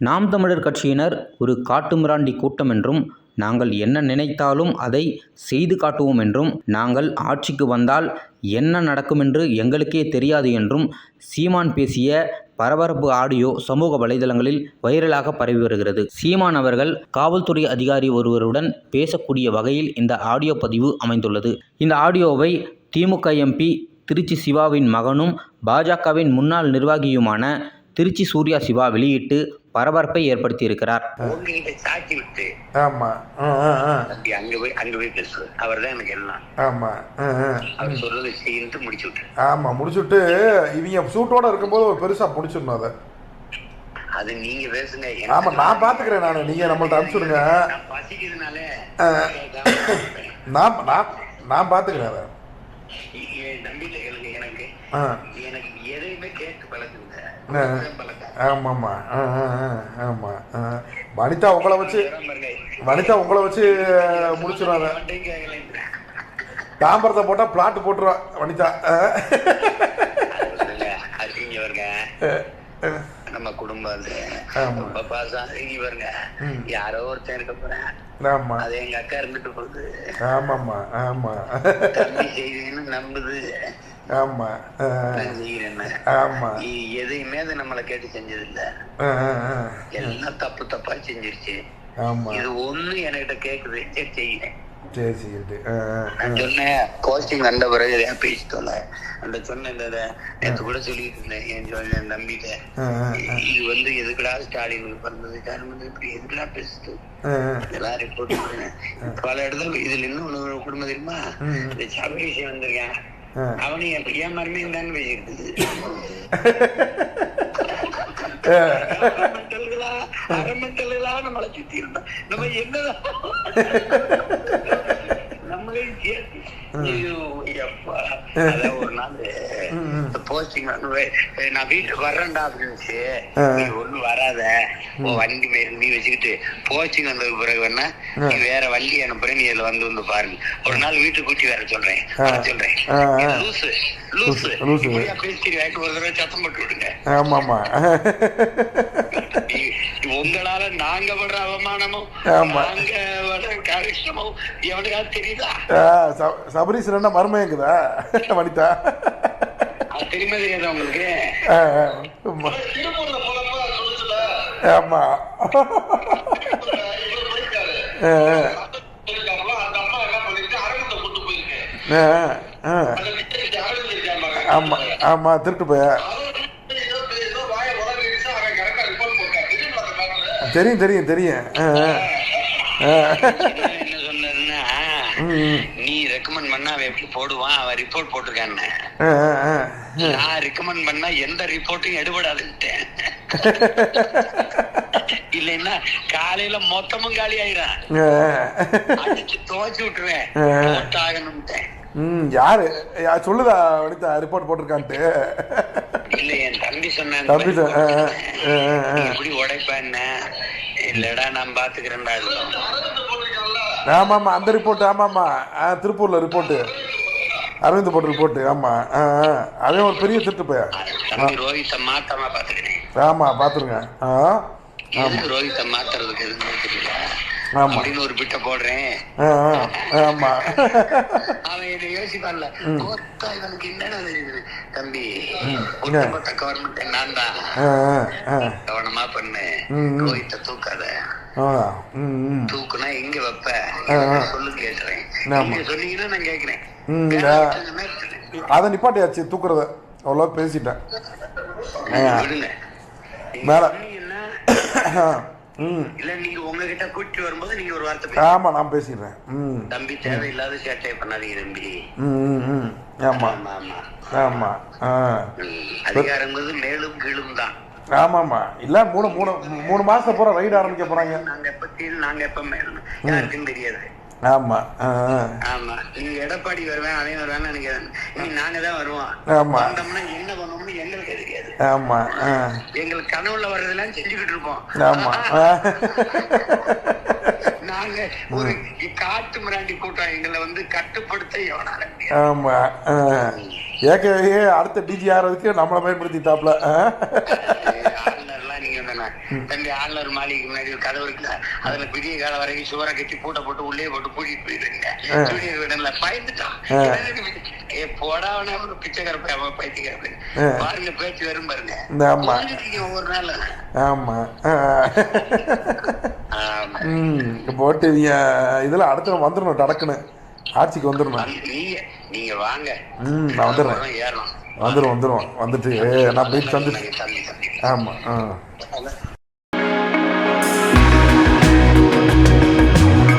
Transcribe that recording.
நாம் தமிழர் கட்சியினர் ஒரு காட்டுமிராண்டி கூட்டம் என்றும் நாங்கள் என்ன நினைத்தாலும் அதை செய்து காட்டுவோம் என்றும் நாங்கள் ஆட்சிக்கு வந்தால் என்ன நடக்குமென்று எங்களுக்கே தெரியாது என்றும் சீமான் பேசிய பரபரப்பு ஆடியோ சமூக வலைதளங்களில் வைரலாக பரவி வருகிறது. சீமான் அவர்கள் காவல்துறை அதிகாரி ஒருவருடன் பேசக்கூடிய வகையில் இந்த ஆடியோ பதிவு அமைந்துள்ளது. இந்த ஆடியோவை திமுக எம்பி திருச்சி சிவாவின் மகனும் பாஜகவின் முன்னாள் நிர்வாகியுமான திருச்சி சூர்யா சிவா வெளியிட்டு பரபரப்பை ஏற்படுத்தியிருக்கிறார். உங்ககிட்ட சாட்சி விட்டு ஆமா. ஆ, ஆ, ஆ. தம்பி அங்க போய் அங்க போய் பேசு. அவர் தான் எனக்கு எல்லாம். ஆமா ஆ, ஆ. அவர் சொல்றது செய்யிட்டு முடிச்சு விட்டு ஆமா முடிச்சுட்டு இவங்க சூட்டோட இருக்கும்போது ஒரு பெருசா முடிச்சிடணும் அதை. அது நீங்க பேசுங்க. ஆமா நான் பாத்துக்கிறேன் நானு. நீங்க நம்மள்ட்ட அனுப்பிச்சுடுங்க. பசிக்கிறதுனால. நான் நான் நான் பாத்துக்கிறேன் அதை. நம்பிக்கை கேளுங்க எனக்கு. ஆ. எனக்கு எதையுமே கேட்டு பழக்குங்க ஆ. பழக்கம் ஆமாம்மா. ஆ ஆ ஆ ஆமா. ஆ. வனிதா உங்களை வச்சு பாருங்க. வனிதா உங்களை வச்சு கேட்கலைன்றேன். தாம்பரத்தை போட்டா பிளாட் போட்டுருவா வனிதா. நம்ம குடும்பம் ம். யாரோ ஒருத்தன் இருக்க போறேன். ஆமா. அது எங்க அக்கா இருந்துட்டு போகுது. ஆமாம்மா ஆமா. நம்புது. ஆமா ஆமா. எதையுமே அது நம்மளை கேட்டு செஞ்சது இல்ல. எல்லாம் தப்பு தப்பா செஞ்சிருச்சு. ஆமா. இது ஒண்ணு என்கிட்ட கேக்குது. சரி. நான் சொன்னேன் கோச்சிங் பிறகு பேசிட்டோம்ல. அந்த சொன்ன இந்த நேத்து கூட சொல்லிட்டு இருந்தேன் என் சொன்ன ஆ. இது வந்து எதுக்குடா ஸ்டாலினுக்கு பிறந்தது? காரணம் இப்படி எதுக்குடா பேசுது. இதெல்லாம் ரிப்போர்ட் பல இடத்துல இதுல இன்னும் ஒண்ணு குடும்பம் தெரியுமா. இந்த சபரீஷ் வந்திருக்கேன். அவனு என் மருமையும் தான் அரமெண்டல்களா அரமெண்டல்களா நம்மளை சுத்தி இருந்தான் நம்ம என்னதான் நம்மளையும் சேர்த்து ஒரு நாள். வே- நான் வீட்டுக்கு வர்றேன்டா அப்படின்னுச்சு. நீ ஒண்ணும் வராத. உன் வண்டி நீ வச்சுக்கிட்டு போஸ்டிங் வந்ததுக்கு பிறகு வேணா நீ வேற வண்டி அனுப்புறேன் நீ இதுல வந்து வந்து பாருங்க ஒரு நாள் வீட்டுக்கு கூட்டி வர சொல்றேன். வர சொல்றேன். லூசு லூசு. லூசு. இப்படியா பேசி வேக்கு ஒரு தடவை சத்தம் போட்டு விடுங்க. இ- உங்களால நாங்க படுற அவமானமும் ஆமா. நாங்க படுற கரிஷ்டமும் எவனுக்காவது தெரியுதா? ஆ, ச- சபரீஷ் என்ன மருமையங்குதா வனிதா? தெரியுமா தெரியாதா உங்களுக்கு. ஆமா. ஆமா. ஆ, அந்த அம்மா தெரியும் தெரியும் தெரியும். என்ன சொன்னதுன்னா நீ ரெக்கமெண்ட் பண்ணா அவன் எப்படி போடுவான்? அவன் ரிப்போர்ட் போட்டிருக்கான்னு. நான் ரெக்கமெண்ட் பண்ணா எந்த ரிப்போர்ட்டும் எடுபடாதுன்ட்டேன். இல்லைன்னா காலையில மொத்தமும் காலி ஆயிடும். அடிச்சு துவச்சு விட்டுருவேன். ஆ. போட்டாகணும்ட்டேன். ம் யாரு? யா, சொல்லுதா வனிதா ரிப்போர்ட் போட்டிருக்கான்ட்டு. இல்ல என் தம்பி சொன்னான் தம்பி சொ- ஆ, இல்லடா நான் பாத்துக்கிறேன்டா ஆமா ஆமா அந்த ரிப்போர்ட் ஆமாம்மா. ஆ திருப்பூர்ல ரிப்போர்ட்டு அரவிந்த் போட்ட ரிப்போர்ட்டு ஆமா. அதே ஒரு பெரிய திருட்டு போய ரோஹித்த மாத்தாம பாத்துக்கிறேன். ஆமா பாத்துருங்க. ரோஹித்த மாத்துறதுக்கு எதுன்னு தெரியல. ஆமா. அப்படின்னு ஒரு பிட்ட போடுறேன். ஆமா. அவன் இதை யோசிப்பான்ல கொத்தா இவனுக்கு என்னடா தெரியுது? தம்பி ஒட்டுமொத்த கவர்மெண்ட் நான் தான் கவனமா பண்ணு. ரோஹித்த தூக்காத. தூக்குனா எங்க வைப்ப. சொல்லு. நீங்க சொன்னீங்கன்னா நான் கேக்குறேன். அதை நிப்பாட்டியாச்சு தூக்குறத. அவ்வளோ பேசிட்டேன். மேல. இல்ல நீங்க உங்ககிட்ட கூட்டி வரும்போது நீங்க ஒரு வார்த்தை. ஆமா நான் பேசிடுறேன். தம்பி தேவையில்லாத சேட்டை பண்ணாதீங்க தம்பி. ஆமா. ஆமா ஆமா. அதிகாரங்கிறது மேலும் கீழும் தான். ஆமாம்மா. இல்லை மூணு மூணு மூணு மாசம் பூரா ரைடு ஆரம்பிக்க போறாங்க. நாங்க எப்ப கீழ் நாங்க எப்ப மேலும் யாருக்கும் தெரியாது. ஆமா. ஆமா. நீங்க எடப்பாடி வருவேன் அதே வருவேன்னு நினைக்கிறேன். இனி நாங்க தான் வருவோம். ஆமா. என்ன பண்ணுவோம்னு எங்களுக்கு ஆமா எங்களுக்கு கனவுல வர்றதெல்லாம் செஞ்சுக்கிட்டு இருப்போம் ஆமா. நாங்க ஒரு காட்டு மிராண்டி கூட்டம் எங்களை வந்து கட்டுப்படுத்த எவனால. ஆமா. ஏற்கனவே அடுத்த டிஜி ஆறதுக்கு நம்மளை பயன்படுத்திட்டாப்ல ஆ? ஆளுநர்லாம் நீங்க வந்து நான் தம்பி ஆளுநர் மாளிகைக்கு முன்னாடி ஒரு கதவு இருக்குல்ல அதுல பெரிய காலம் வரைக்கும் சுவரை கட்டி பூட்டை போட்டு உள்ளே போட்டு பூட்டிட்டு போயிருங்க ஜூனியர் விடல பயந்துட்டான் ஏ போடாவனே ஒரு பிச்சைக்கார போய் அவன் பைத்தியக்கார பாருங்க பேச்சு வரும் பாருங்க. ஒவ்வொரு நாள். ஆமா. போட்டு நீங்க இதுல அடுத்து வந்துடணும் டடக்குன்னு. ஆட்சிக்கு வந்துடணும் வந்து நீங்க நீங்க வாங்க. நான் வந்துடுறேன் ஏறலாம் வந்துடும் வந்துடும் வந்துட்டு நான் போயிட்டு வந்துட்டு தம்பி தம்பி ஆமா ஆ.